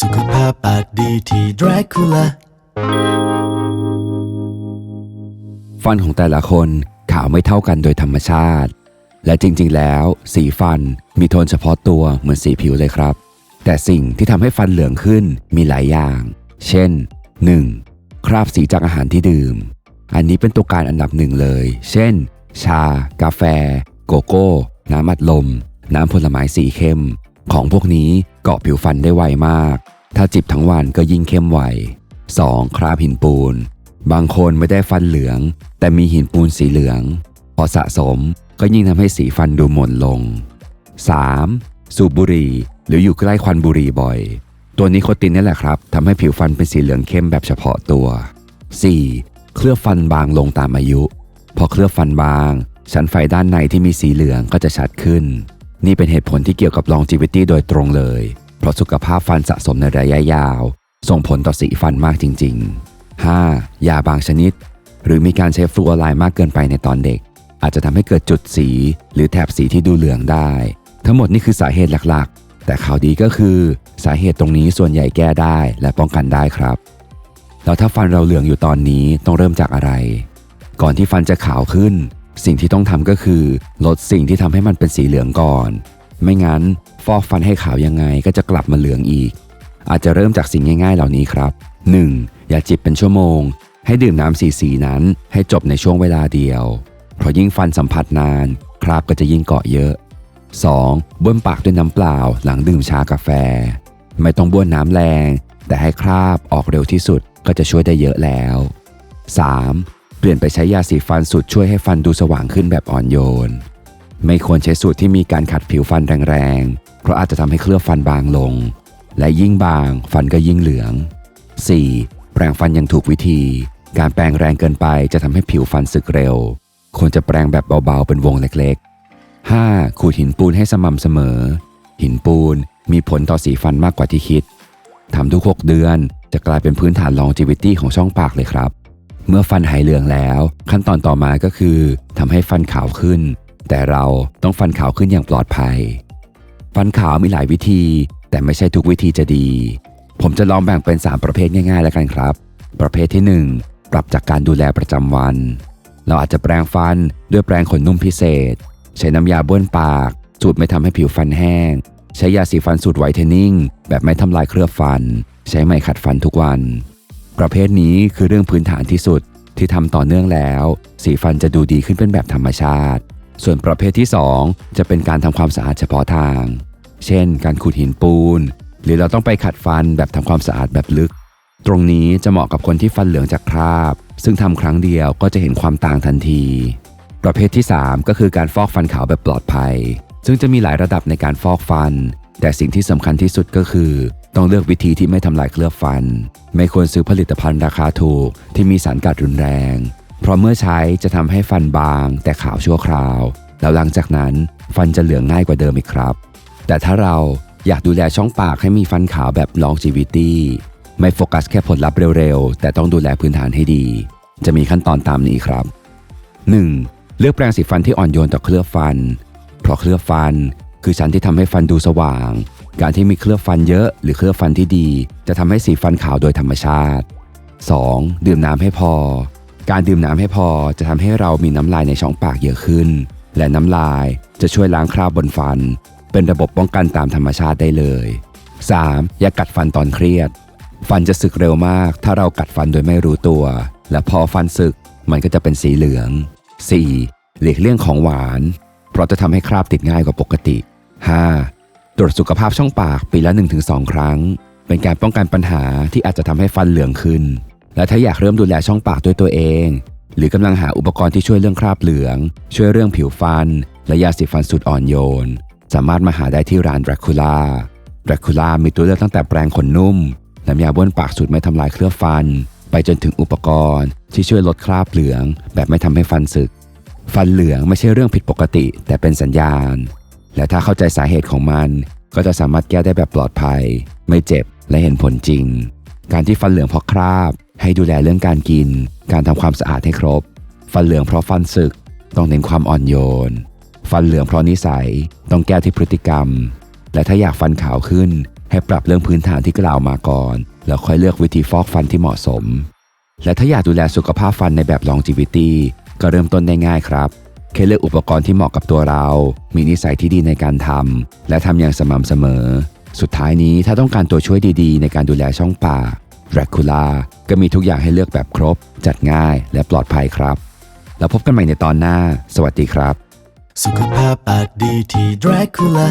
สุขภาพปากดีที่ Dracula ฟันของแต่ละคนขาวไม่เท่ากันโดยธรรมชาติ และจริงๆ แล้ว สีฟันมีโทนเฉพาะตัวเหมือนสีผิวเลยครับ แต่สิ่งที่ทำให้ฟันเหลืองขึ้นมีหลายอย่าง เช่น 1. คราบสีจากอาหารที่ดื่ม อันนี้เป็นตัวการอันดับหนึ่งเลย เช่น ชา กาแฟ โกโก้ น้ำอัดลม น้ำผลไม้สีเข้ม ของพวกนี้ เกาะผิวฟันได้ไวมาก ถ้าจิบทั้งวันก็ยิ่งเข้มไว 2. คราบหินปูน บางคนไม่ได้ฟันเหลือง แต่มีหินปูนสีเหลือง พอสะสมก็ยิ่งทำให้สีฟันดูหม่นลง 3. สูบบุหรี่หรืออยู่ใกล้ควันบุหรี่บ่อย ตัวนิโคตินนี่แหละครับทำให้ผิวฟันเป็นสีเหลืองเข้มแบบเฉพาะตัว 4. เคลือบฟันบางลงตามอายุ พอเคลือบฟันบาง ชั้นไฟด้านในที่มีสีเหลืองก็จะชัดขึ้น นี่เป็นเหตุผลที่เกี่ยวกับ longevity โดยตรงเลย เพราะสุขภาพฟันสะสมในระยะยาว ส่งผลต่อสีฟันมากจริง ๆ 5. ยาบางชนิด หรือมีการใช้ฟลูออไรด์มากเกินไปในตอนเด็ก อาจจะทำให้เกิดจุดสี หรือแถบสีที่ดูเหลืองได้ ทั้งหมดนี่คือสาเหตุหลักๆ แต่ข่าวดีก็คือ สาเหตุตรงนี้ส่วนใหญ่แก้ได้และป้องกันได้ครับ แล้วถ้าฟันเราเหลืองอยู่ตอนนี้ต้องเริ่มจากอะไร ก่อนที่ฟันจะขาวขึ้น สิ่งที่ต้องทำก็คือลดสิ่งที่ทำให้มันเป็นสีเหลืองก่อน ไม่งั้น ฟอกฟันให้ขาวยังไงก็จะกลับมาเหลืองอีก อาจจะเริ่มจากสิ่งง่าย ๆ เหล่านี้ครับ 1. อย่าจิบเป็นชั่วโมง ให้ดื่มน้ำสีสีนั้นให้จบในช่วงเวลาเดียว เพราะยิ่งฟันสัมผัสนาน คราบก็จะยิ่งเกาะเยอะ 2. บ้วนปากด้วยน้ำเปล่าหลังดื่มชากาแฟ ไม่ต้องบ้วนน้ำแรง แต่ให้คราบออกเร็วที่สุดก็จะช่วยได้เยอะแล้ว 3. เปลี่ยนไปใช้ยาสีฟันสูตรช่วยให้ฟันดูสว่างขึ้นแบบอ่อนโยน ไม่ควรใช้สูตรที่มีการขัดผิวฟันแรงๆ เพราะอาจจะทำให้เคลือบฟันบางลง และยิ่งบาง ฟันก็ยิ่งเหลือง 4. แปรงฟันอย่างถูกวิธี การแปรงแรงเกินไปจะทำให้ผิวฟันสึกเร็ว ควรจะแปรงแบบเบาๆ เป็นวงเล็กๆ 5. ขูดหินปูนให้สม่ำเสมอ หินปูนมีผลต่อสีฟันมากกว่าที่คิดทำทุก 6 เดือนจะกลายเป็นพื้นฐาน longevity ของช่องปากเลยครับ เมื่อฟันหายเหลืองแล้ว ขั้นตอนต่อมาก็คือทำให้ฟันขาวขึ้น แต่เราต้องฟันขาวขึ้นอย่างปลอดภัย ฟันขาวมีหลายวิธี แต่ไม่ใช่ทุกวิธีจะดี ผมจะลองแบ่งเป็น 3 ประเภทง่ายๆ แล้วกันครับ ประเภทที่ 1 ปรับจากการดูแลประจำวัน เราอาจจะแปรงฟันด้วยแปรงขนนุ่มพิเศษ ใช้น้ำยาบ้วนปาก สูตรไม่ทำให้ผิวฟันแห้ง ใช้ยาสีฟันสูตรไวท์เทนนิ่งแบบไม่ทำลายเคลือบฟัน ใช้ไหมขัดฟันทุกวัน ประเภทนี้คือเรื่องพื้นฐานที่สุดที่ทำต่อเนื่องแล้ว สีฟันจะดูดีขึ้นเป็นแบบธรรมชาติ ส่วนประเภทที่ 2 จะเป็นการทำความสะอาดเฉพาะทาง เช่น การขูดหินปูน หรือเราต้องไปขัดฟันแบบทำความสะอาดแบบลึก ตรงนี้จะเหมาะกับคนที่ฟันเหลืองจากคราบ ซึ่งทำครั้งเดียวก็จะเห็นความต่างทันที ประเภทที่ 3 ก็คือการฟอกฟันขาวแบบปลอดภัย ซึ่งจะมีหลายระดับในการฟอกฟัน แต่สิ่งที่สำคัญที่สุดก็คือ ต้องเลือกวิธีที่ไม่ทำลายเคลือบฟัน ไม่ควรซื้อผลิตภัณฑ์ราคาถูกที่มีสารกัดรุนแรง เพราะเมื่อใช้จะทำให้ฟันบาง แต่ขาวชั่วคราว แล้วหลังจากนั้นฟันจะเหลืองง่ายกว่าเดิมอีกครับ แต่ถ้าเราอยากดูแลช่องปากให้มีฟันขาวแบบ longevity ไม่โฟกัสแค่ผลลัพธ์เร็วๆ แต่ต้องดูแลพื้นฐานให้ดี จะมีขั้นตอนตามนี้ครับ 1. เลือกแปรงสีฟันที่อ่อนโยนต่อเคลือบฟัน เพราะเคลือบฟันคือชั้นที่ทำให้ฟันดูสว่าง การที่มีเคลือบฟันเยอะหรือเคลือบฟันที่ดี จะทำให้สีฟันขาวโดยธรรมชาติ 2. ดื่มน้ำให้พอ การดื่มน้ำให้พอจะทำให้เรามีน้ำลายในช่องปากเยอะขึ้น และน้ำลายจะช่วยล้างคราบบนฟัน เป็นระบบป้องกันตามธรรมชาติได้เลย 3. อย่ากัดฟันตอนเครียด ฟันจะสึกเร็วมาก ถ้าเรากัดฟันโดยไม่รู้ตัว และพอฟันสึกมันก็จะเป็นสีเหลือง 4. หลีกเลี่ยงของหวาน เพราะจะทำให้คราบติดง่ายกว่าปกติ 5. ตรวจสุขภาพช่องปากปีละ 1-2 ครั้ง เป็นการป้องกันปัญหาที่อาจจะทำให้ฟันเหลืองขึ้น และถ้าอยากเริ่มดูแลช่องปากด้วยตัวเอง หรือกำลังหาอุปกรณ์ที่ช่วยเรื่องคราบเหลือง ช่วยเรื่องผิวฟัน และยาสีฟันสุดอ่อนโยน สามารถมาหาได้ที่ร้าน Dracula Dracula มีตัวเลือกตั้งแต่แปรงขนนุ่มน้ำยาบ้วนปากสูตรไม่ทำลายเคลือบฟัน ไปจนถึงอุปกรณ์ที่ช่วยลดคราบเหลือง แบบไม่ทำให้ฟันสึก ฟันเหลืองไม่ใช่เรื่องผิดปกติ แต่เป็นสัญญาณ และถ้าเข้าใจสาเหตุของมัน ก็จะสามารถแก้ได้แบบปลอดภัย ไม่เจ็บและเห็นผลจริง การที่ฟันเหลืองเพราะคราบ ให้ดูแลเรื่องการกิน การทำความสะอาดให้ครบ ฟันเหลืองเพราะฟันสึก ต้องเน้นความอ่อนโยน ฟันเหลืองเพราะนิสัย ต้องแก้ที่พฤติกรรม และถ้าอยากฟันขาวขึ้น ให้ปรับเรื่องพื้นฐานที่กล่าวมาก่อน แล้วค่อยเลือกวิธีฟอกฟันที่เหมาะสม และถ้าอยากดูแลสุขภาพฟันในแบบ longevity ก็เริ่มต้นได้ง่ายครับ แค่เลือกอุปกรณ์ที่เหมาะกับตัวเรา มีนิสัยที่ดีในการทำและทำอย่างสม่ำเสมอ สุดท้ายนี้ถ้าต้องการตัวช่วยดีๆ ในการดูแลช่องปาก Dracula ก็มีทุกอย่างให้เลือกแบบครบ จัดง่ายและปลอดภัยครับ แล้วพบกันใหม่ในตอนหน้า สวัสดีครับ สุขภาพปากดีที่ Dracula